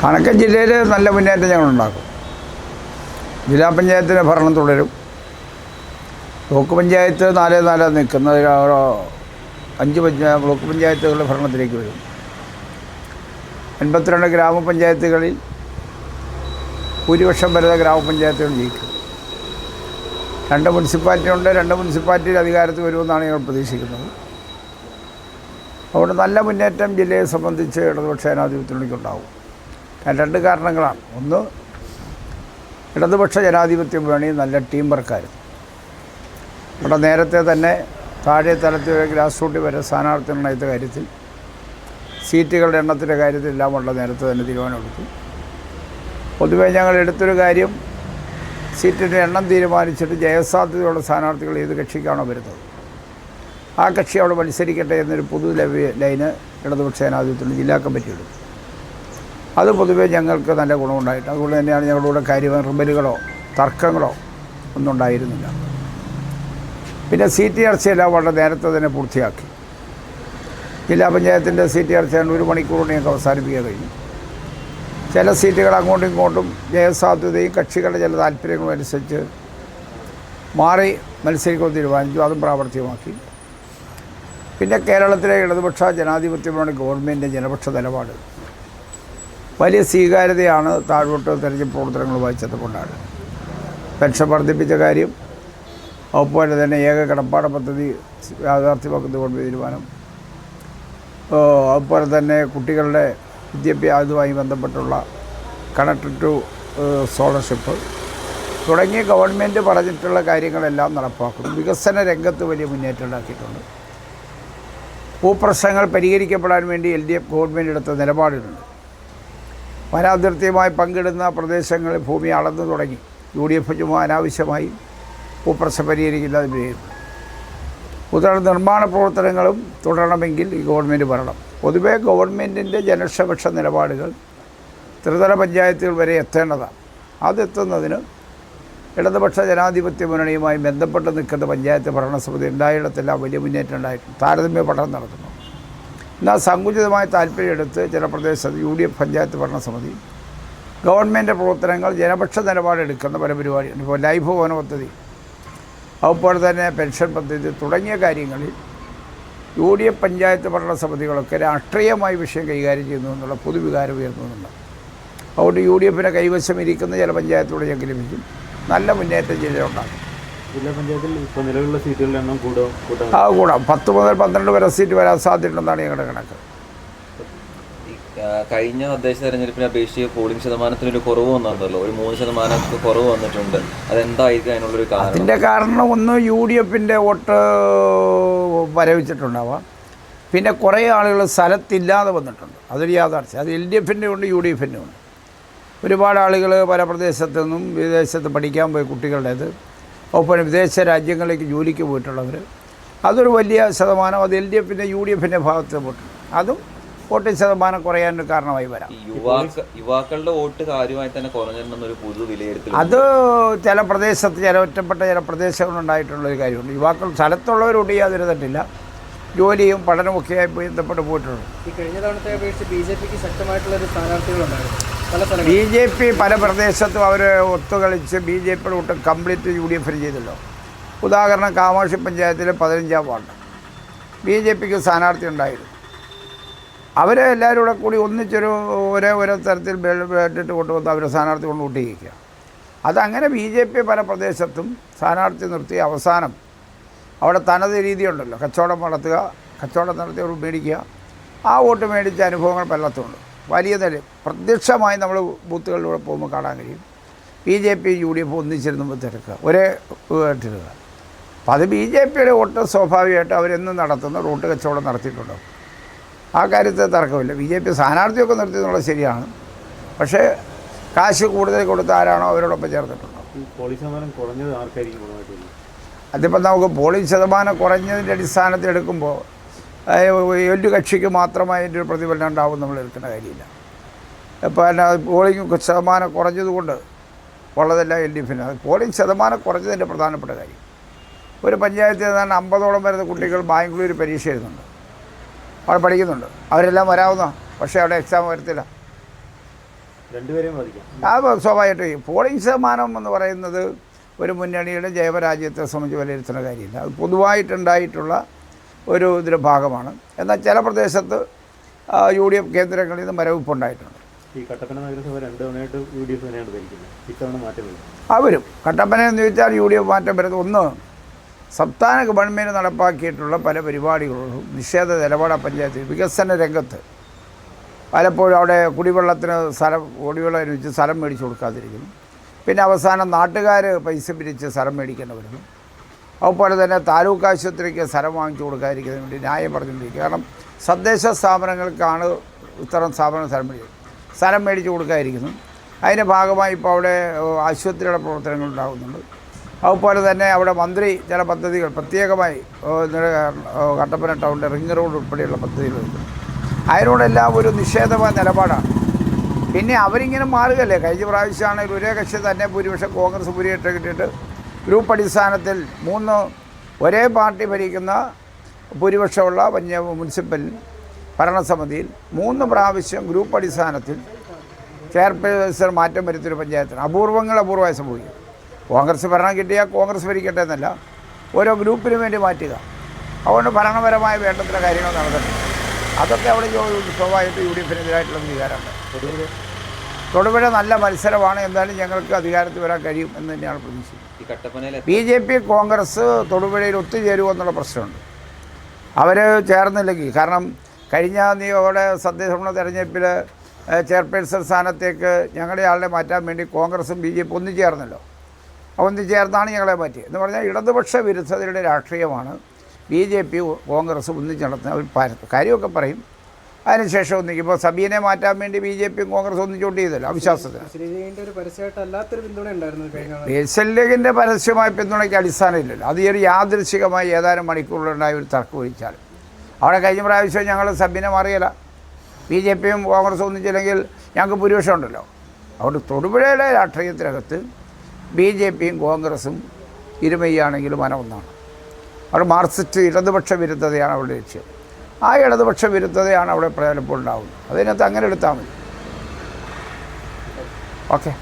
കണക്കൻ ജില്ലയിൽ നല്ല മുന്നേറ്റം ഞങ്ങൾ ഉണ്ടാക്കും. ജില്ലാ പഞ്ചായത്തിന്റെ ഭരണം തുടരും. ബ്ലോക്ക് പഞ്ചായത്ത് നാല് നാല് നിൽക്കുന്ന ഓരോ അഞ്ച് പഞ്ചായ ബ്ലോക്ക് പഞ്ചായത്തുകളുടെ ഭരണത്തിലേക്ക് വരും. എൺപത്തിരണ്ട് ഗ്രാമപഞ്ചായത്തുകളിൽ ഭൂരിപക്ഷം വരുന്ന ഗ്രാമപഞ്ചായത്തുകൾ ജയിക്കും. രണ്ട് മുനിസിപ്പാലിറ്റി ഉണ്ട് രണ്ട് മുനിസിപ്പാലിറ്റിയിൽ അധികാരത്തിൽ വരുമെന്നാണ് ഞങ്ങൾ പ്രതീക്ഷിക്കുന്നത്. അതുകൊണ്ട് നല്ല മുന്നേറ്റം ജില്ലയെ സംബന്ധിച്ച് ഇടതുപക്ഷ ജനാധിപത്യത്തിനുണ്ടാവും അതിന് രണ്ട് കാരണങ്ങളാണ്. ഒന്ന് ഇടതുപക്ഷ ജനാധിപത്യം വേണി നല്ല ടീം വർക്കായിരുന്നു അവിടെ നേരത്തെ തന്നെ താഴെ തലത്തിൽ ഗ്രാസ് റൂട്ടിൽ വരെ സ്ഥാനാർത്ഥി നിർണയത്തെ കാര്യത്തിൽ സീറ്റുകളുടെ എണ്ണത്തിന്റെ കാര്യത്തിൽ എല്ലാം ഉള്ള നേരത്തെ തന്നെ തീരുമാനമെടുത്തു. പൊതുവെ ഞങ്ങൾ എടുത്തൊരു കാര്യം സീറ്റിന്റെ എണ്ണം തീരുമാനിച്ചിട്ട് ജയസാധ്യതയുള്ള സ്ഥാനാർത്ഥികൾ ഏത് കക്ഷിക്കാണോ വരുന്നത്. ആ കക്ഷി അവിടെ മത്സരിക്കട്ടെ എന്നൊരു പൊതു ലൈന് ഇടതുപക്ഷ ജനാധിപത്യത്തിൽ ജില്ലാ കമ്മിറ്റി എടുത്തു അത് പൊതുവെ ഞങ്ങൾക്ക് നല്ല ഗുണമുണ്ടായിട്ട് അതുകൊണ്ട് തന്നെയാണ് ഞങ്ങളുടെ കാര്യമായ റിബലുകളോ തർക്കങ്ങളോ ഒന്നും ഉണ്ടായിരുന്നില്ല. പിന്നെ സീറ്റ് ചർച്ചയെല്ലാം വളരെ നേരത്തെ തന്നെ പൂർത്തിയാക്കി. ജില്ലാ പഞ്ചായത്തിന്റെ സീറ്റ് ചർച്ച ഒരു മണിക്കൂർ കൊണ്ട് ഞങ്ങൾക്ക് അവസാനിപ്പിക്കാൻ കഴിഞ്ഞു. ചില സീറ്റുകൾ അങ്ങോട്ടും ഇങ്ങോട്ടും ജയസാധ്യതയും കക്ഷികളുടെ ചില താല്പര്യങ്ങളും അനുസരിച്ച് മാറി മത്സരിക്കാൻ തീരുമാനിച്ചു. അതും പ്രാവർത്തികമാക്കി. പിന്നെ കേരളത്തിലെ ഇടതുപക്ഷ ജനാധിപത്യമാണ് ഗവൺമെന്റിന്റെ ജനപക്ഷ നിലപാട്. വലിയ സ്വീകാര്യതയാണ് താഴോട്ട് തെരഞ്ഞെടുപ്പ് പ്രവർത്തനങ്ങളുമായി കൊണ്ടാണ് പെൻഷൻ വർദ്ധിപ്പിച്ച കാര്യം അതുപോലെ തന്നെ ഏക കിടപ്പാട പദ്ധതി യാഥാർത്ഥ്യമാക്കുന്ന കൊണ്ട് തീരുമാനം അതുപോലെ തന്നെ കുട്ടികളുടെ വിദ്യാഭ്യാസവുമായി ബന്ധപ്പെട്ടുള്ള കണക്ട് ടു സ്കോളർഷിപ്പ് തുടങ്ങിയ ഗവൺമെന്റ് പറഞ്ഞിട്ടുള്ള കാര്യങ്ങളെല്ലാം നടപ്പാക്കുന്നു. വികസന രംഗത്ത് വലിയ മുന്നേറ്റം ഉണ്ടാക്കിയിട്ടുണ്ട്. ഭൂപ്രശ്നങ്ങൾ പരിഹരിക്കപ്പെടാൻ വേണ്ടി എൽ ഡി എഫ് ഗവൺമെന്റ് എടുത്ത നിലപാടുകളുണ്ട്. വനാതിർത്തിയുമായി പങ്കിടുന്ന പ്രദേശങ്ങളിൽ ഭൂമി അളന്നു തുടങ്ങി. യു ഡി എഫ് ചുമ അനാവശ്യമായി ഭൂപ്രശ്നം പരിഹരിക്കുന്നത് വിലയിരുത്തും ഉദാഹരണ നിർമ്മാണ പ്രവർത്തനങ്ങളും തുടരണമെങ്കിൽ ഈ ഗവൺമെന്റ് വരണം. പൊതുവേ ഗവൺമെന്റിന്റെ ജനക്ഷപക്ഷ നിലപാടുകൾ ത്രിതല പഞ്ചായത്തുകൾ വരെ എത്തേണ്ടതാണ്. അതെത്തുന്നതിന് ഇടതുപക്ഷ ജനാധിപത്യ മുന്നണിയുമായി ബന്ധപ്പെട്ട് നിൽക്കുന്ന പഞ്ചായത്ത് ഭരണസമിതി ഉണ്ടായിടത്തെല്ലാം വലിയ മുന്നേറ്റം ഉണ്ടായിട്ടുണ്ട്. താരതമ്യ പഠനം നടത്തുന്നു. എന്നാൽ സങ്കുചിതമായ താല്പര്യമെടുത്ത് ചില പ്രദേശത്ത് യു ഡി എഫ് പഞ്ചായത്ത് ഭരണസമിതി ഗവൺമെന്റ് പ്രവർത്തനങ്ങൾ ജനപക്ഷ നിലപാടെടുക്കുന്ന പല പരിപാടിയുണ്ട് ഇപ്പോൾ ലൈഫ് ഭവന പദ്ധതി അതുപോലെ തന്നെ പെൻഷൻ പദ്ധതി തുടങ്ങിയ കാര്യങ്ങളിൽ യു ഡി എഫ് പഞ്ചായത്ത് ഭരണസമിതികളൊക്കെ രാഷ്ട്രീയമായ വിഷയം കൈകാര്യം ചെയ്യുന്നു എന്നുള്ള പൊതുവികാരം ഉയർന്നുന്നുണ്ട് അതുകൊണ്ട് യു ഡി എഫിന്റെ കൈവശം ഇരിക്കുന്ന ചില ലഭിക്കും. നല്ല മുന്നേറ്റം ജില്ലയിലുണ്ടാകും ജില്ലാ പഞ്ചായത്തിൽ ഇപ്പോൾ നിലവിലുള്ള സീറ്റുകളുടെ എണ്ണം കൂടും കൂട്ടാൻ ആ കൂടാം. പത്ത് മുതൽ പന്ത്രണ്ട് വരെ സീറ്റ് വരാൻ സാധ്യതയുണ്ടെന്നാണ് ഞങ്ങളുടെ കണക്ക്. കഴിഞ്ഞ തദ്ദേശ തെരഞ്ഞെടുപ്പിനെ അപേക്ഷിച്ച് പോളിംഗ് ശതമാനത്തിന് ഒരു കുറവ് വന്നിട്ടുണ്ടല്ലോ. ഒരു മൂന്ന് ശതമാനം കുറവ് വന്നിട്ടുണ്ട്. അതെന്തായിരിക്കും അതിനുള്ളൊരു കാരണം? അതിന്റെ കാരണം ഒന്ന് യു ഡി എഫിന്റെ വോട്ട് വരവിച്ചിട്ടുണ്ടാവാം. പിന്നെ കുറേ ആളുകൾ സ്ഥലത്തില്ലാതെ വന്നിട്ടുണ്ട്. അതൊരു യാഥാർത്ഥ്യം. അത് എൽ ഡി എഫിന്റെ ഉണ്ട് യു ഡി എഫിന്റെ ഉണ്ട്. ഒരുപാട് ആളുകൾ പല പ്രദേശത്തു നിന്നും വിദേശത്ത് പഠിക്കാൻ പോയി കുട്ടികളുടേത്. ഒപ്പം വിദേശ രാജ്യങ്ങളിലേക്ക് ജോലിക്ക് പോയിട്ടുള്ളവർ. അതൊരു വലിയ ശതമാനം അത് എൽ ഡി എഫിന്റെ യു ഡി എഫിന്റെ ഭാഗത്ത് വോട്ട് അതും വോട്ടിംഗ് ശതമാനം കുറയാനൊരു കാരണമായി വരാം. യുവാക്കളുടെ വോട്ട് കാര്യമായി തന്നെ കുറഞ്ഞിട്ടുണ്ടെന്നൊരു പൊതു വിലയിരുത്തൽ. അത് ചില പ്രദേശത്ത് ചില ഒറ്റപ്പെട്ട ചില പ്രദേശങ്ങളുണ്ടായിട്ടുള്ളൊരു കാര്യമുണ്ട്. യുവാക്കൾ സ്ഥലത്തുള്ളവരോട് യാതൊരു തട്ടില്ല ജോലിയും പഠനമൊക്കെയായി ബന്ധപ്പെട്ട് പോയിട്ടുണ്ട്. ഈ കഴിഞ്ഞ തവണത്തെ അപേക്ഷിച്ച് ബി ജെ പിക്ക് ശക്തമായിട്ടുള്ള ഒരു സ്ഥാനാർത്ഥികളുണ്ടായിരുന്നു. ബി ജെ പി പല പ്രദേശത്തും അവർ ഒത്തുകളിച്ച് ബി ജെ പിയുടെ ഒട്ടും കംപ്ലീറ്റ് യു ഡി എഫിന് ചെയ്തല്ലോ. ഉദാഹരണം കാമാക്ഷി പഞ്ചായത്തിലെ പതിനഞ്ചാം വാർഡ്. ബി ജെ പിക്ക് സ്ഥാനാർത്ഥി ഉണ്ടായിരുന്നു. അവരെ എല്ലാവരും കൂടെ കൂടി ഒന്നിച്ചൊരു ഒരേ ഒരേ തരത്തിൽ വേട്ടിട്ട് കൊണ്ടുവന്ന് അവരെ സ്ഥാനാർത്ഥി കൊണ്ട് കൂട്ടിയിരിക്കുക അതങ്ങനെ ബി ജെ പി പല പ്രദേശത്തും സ്ഥാനാർത്ഥി നിർത്തി അവസാനം അവിടെ തനത് രീതിയുണ്ടല്ലോ. കച്ചവടം നടത്തുക കച്ചവടം നടത്തി അവർ മേടിക്കുക ആ വോട്ട് മേടിച്ച അനുഭവങ്ങൾ പലത്തുണ്ട് വലിയ നില പ്രത്യക്ഷമായി നമ്മൾ ബൂത്തുകളിലൂടെ പോകുമ്പോൾ കാണാൻ കഴിയും. B J P U D F ഒന്നിച്ചിരുന്നുമ്പോൾ തിരക്കുക ഒരേ ഇട്ടിരുക അപ്പം അത് ബി ജെ പിയുടെ വോട്ട് സ്വാഭാവികമായിട്ട് അവരെന്നും നടത്തുന്ന റൂട്ട് കച്ചവടം നടത്തിയിട്ടുണ്ടാവും ആ കാര്യത്തിൽ തർക്കമില്ല. ബി ജെ പി സ്ഥാനാർത്ഥിയൊക്കെ നിർത്തി എന്നുള്ളത് ശരിയാണ്. പക്ഷേ കാശ് കൂടുതൽ കൊടുത്ത ആരാണോ അവരോടൊപ്പം ചേർത്തിട്ടുണ്ടോ അതിപ്പോൾ നമുക്ക് പോളിംഗ് ശതമാനം കുറഞ്ഞതിന്റെ അടിസ്ഥാനത്തിൽ എടുക്കുമ്പോൾ ഒരു കക്ഷിക്ക് മാത്രമായി അതിന്റെ ഒരു പ്രതിഫലനം ഉണ്ടാവും നമ്മൾ എടുക്കേണ്ട കാര്യമില്ല. അത് പോളിംഗ് ശതമാനം കുറഞ്ഞതുകൊണ്ട് ഉള്ളതല്ല എൽ ഡി എഫിന്. പോളിംഗ് ശതമാനം കുറഞ്ഞതിന്റെ പ്രധാനപ്പെട്ട കാര്യം. ഒരു പഞ്ചായത്തിൽ നിന്നാണ് അമ്പതോളം വരുന്ന കുട്ടികൾ ബാംഗ്ലൂർ പരീക്ഷ എഴുതുന്നുണ്ട്. അവിടെ പഠിക്കുന്നുണ്ട്. അവരെല്ലാം വരാവുന്ന പക്ഷേ അവിടെ എക്സാം വരത്തില്ല. അത് സ്വാഭാവികമായിട്ടും പോളിംഗ് ശതമാനം എന്ന് പറയുന്നത് ഒരു മുന്നണിയുടെ ജൈവരാജ്യത്തെ സംബന്ധിച്ച് വിലയിരുത്തുന്ന കാര്യമില്ല. അത് പൊതുവായിട്ടുണ്ടായിട്ടുള്ള ഒരു ഇതിന്റെ ഭാഗമാണ്. എന്നാൽ ചില പ്രദേശത്ത് ആ, യു ഡി എഫ് കേന്ദ്രങ്ങളിൽ നിന്ന് മരവിപ്പുണ്ടായിട്ടുണ്ട്. ഈ കട്ടപ്പന നഗരസഭ രണ്ട് തവണയായിട്ട് യു ഡി എഫ് തന്നെയാണ് ഭരിക്കുന്നത്. ഇത്തവണ മാറ്റം വരും. ആ വരും. കട്ടപ്പന എന്ന് ചോദിച്ചാൽ യു ഡി എഫ് മാറ്റം വരുന്നത് ഒന്ന് സംസ്ഥാന ഗവൺമെന്റ് നടപ്പാക്കിയിട്ടുള്ള പല പരിപാടികളും നിഷേധ നിലപാട് പഞ്ചായത്ത് വികസന രംഗത്ത്. പലപ്പോഴും അവിടെ കുടിവെള്ളത്തിന് സ്ഥലം കുടിവെള്ളം അനുവദിച്ച് സ്ഥലം മേടിച്ച് കൊടുക്കാതിരിക്കുന്നു. പിന്നെ അവസാനം നാട്ടുകാർ പൈസ പിരിച്ച് സ്ഥലം മേടിക്കേണ്ടി വരുന്നു. അതുപോലെ തന്നെ താലൂക്ക് ആശുപത്രിക്ക് സ്ഥലം വാങ്ങിച്ചു കൊടുക്കാതിരിക്കുന്നതിന് വേണ്ടി ന്യായം പറഞ്ഞുകൊണ്ടിരിക്കുക. കാരണം തദ്ദേശ സ്ഥാപനങ്ങൾക്കാണ് ഇത്തരം സ്ഥാപനം സ്ഥലം മേടിക്കുന്നത് സ്ഥലം മേടിച്ചു കൊടുക്കാതിരിക്കുന്നു അതിന്റെ ഭാഗമായി ഇപ്പോൾ അവിടെ ആശുപത്രിയുടെ പ്രവർത്തനങ്ങൾ ഉണ്ടാകുന്നുണ്ട്. അതുപോലെ തന്നെ അവിടെ മന്ത്രി ചില പദ്ധതികൾ പ്രത്യേകമായി കട്ടപ്പന ടൗണിന്റെ റിംഗ് റോഡ് ഉൾപ്പെടെയുള്ള പദ്ധതികൾ അതിനോടെല്ലാം ഒരു നിഷേധമായ നിലപാടാണ്. പിന്നെ അവരിങ്ങനെ മാറുകയല്ലേ? കഴിഞ്ഞ പ്രാവശ്യമാണെങ്കിൽ ഒരേ കക്ഷി തന്നെ ഭൂരിപക്ഷം കോൺഗ്രസ് ഭൂരിപക്ഷം കിട്ടിയിട്ട് ഗ്രൂപ്പ് അടിസ്ഥാനത്തിൽ മൂന്ന് ഒരേ പാർട്ടി ഭരിക്കുന്ന ഭൂരിപക്ഷമുള്ള വന്യ മുനിസിപ്പൽ ഭരണസമിതിയിൽ മൂന്ന് പ്രാവശ്യം ഗ്രൂപ്പ് അടിസ്ഥാനത്തിൽ ചെയർപേഴ്സൺ മാറ്റം വരുത്തിയൊരു പഞ്ചായത്തിന് അപൂർവങ്ങൾ അപൂർവമായി സംഭവിക്കും. കോൺഗ്രസ് ഭരണം കിട്ടിയാൽ കോൺഗ്രസ് ഭരിക്കട്ടെ എന്നല്ല ഓരോ ഗ്രൂപ്പിന് വേണ്ടി മാറ്റുക. അതുകൊണ്ട് ഭരണപരമായ വേണ്ടത്ര കാര്യങ്ങൾ നടന്നിട്ടുണ്ട്. അതൊക്കെ അവിടെ സ്വാഭാവികമായിട്ട് യു ഡി എഫിനെതിരായിട്ടുള്ള വികാരമുണ്ട് തൊടുപുഴ നല്ല മത്സരമാണ് എന്തായാലും ഞങ്ങൾക്ക് അധികാരത്തിൽ വരാൻ കഴിയും എന്ന് തന്നെയാണ് പ്രതീക്ഷിക്കുന്നത്. ബി ജെ പി കോൺഗ്രസ് തൊടുപുഴയിൽ ഒത്തുചേരുമോ എന്നുള്ള പ്രശ്നമുണ്ട്. അവർ ചേർന്നില്ലെങ്കിൽ കാരണം കഴിഞ്ഞ നിയോടെ സദ്യസമ്മേളന തെരഞ്ഞെടുപ്പിൽ ചെയർപേഴ്സൺ സ്ഥാനത്തേക്ക് ഞങ്ങളുടെ ആളെ മാറ്റാൻ വേണ്ടി കോൺഗ്രസും ബി ജെ പി ഒന്നു ചേർന്നല്ലോ. ഒന്നു ചേർന്നാണ് ഞങ്ങളെ മാറ്റി എന്ന് പറഞ്ഞാൽ ഇടതുപക്ഷ വിരുദ്ധതയുടെ രാഷ്ട്രീയമാണ് ബി ജെ പി കോൺഗ്രസ് ഒന്നിച്ച് നടത്തുന്ന ഒരു കാര്യമൊക്കെ പറയും. അതിനുശേഷം ഒന്നിക്കുമ്പോൾ സബീനെ മാറ്റാൻ വേണ്ടി ബി ജെ പിയും കോൺഗ്രസ് ഒന്നിച്ചുകൊണ്ട് ചെയ്തല്ലോ അവിശ്വാസത്തിന് ലീഗിന്റെ പരസ്യമായ പിന്തുണയ്ക്ക് അടിസ്ഥാനമില്ലല്ലോ അത് ഈ ഒരു യാദൃശികമായി ഏതാനും മണിക്കൂറിലുണ്ടായ ഒരു തർക്കം ഒഴിച്ചാൽ. അവിടെ കഴിഞ്ഞ പ്രാവശ്യം ഞങ്ങൾ സബീനെ മാറിയല്ല. ബി ജെ പിയും കോൺഗ്രസും ഒന്നിച്ചില്ലെങ്കിൽ ഞങ്ങൾക്ക് ഭൂരിപക്ഷം ഉണ്ടല്ലോ. അതുകൊണ്ട് തൊടുപുഴയുടെ രാഷ്ട്രീയത്തിനകത്ത് ബി ജെ പിയും കോൺഗ്രസും ഇരുമയ്യാണെങ്കിലും മന ഒന്നാണ് അവിടെ മാർക്സിസ്റ്റ് ഇടതുപക്ഷ വിരുദ്ധതയാണ് അവിടെ ലക്ഷ്യം. ആ ഇടതുപക്ഷ വിരുദ്ധതയാണ് അവിടെ പ്രചാരപ്പോൾ ഉണ്ടാവുന്നത് അതിനകത്ത് അങ്ങനെ എടുത്താൽ മതി. ഓക്കെ.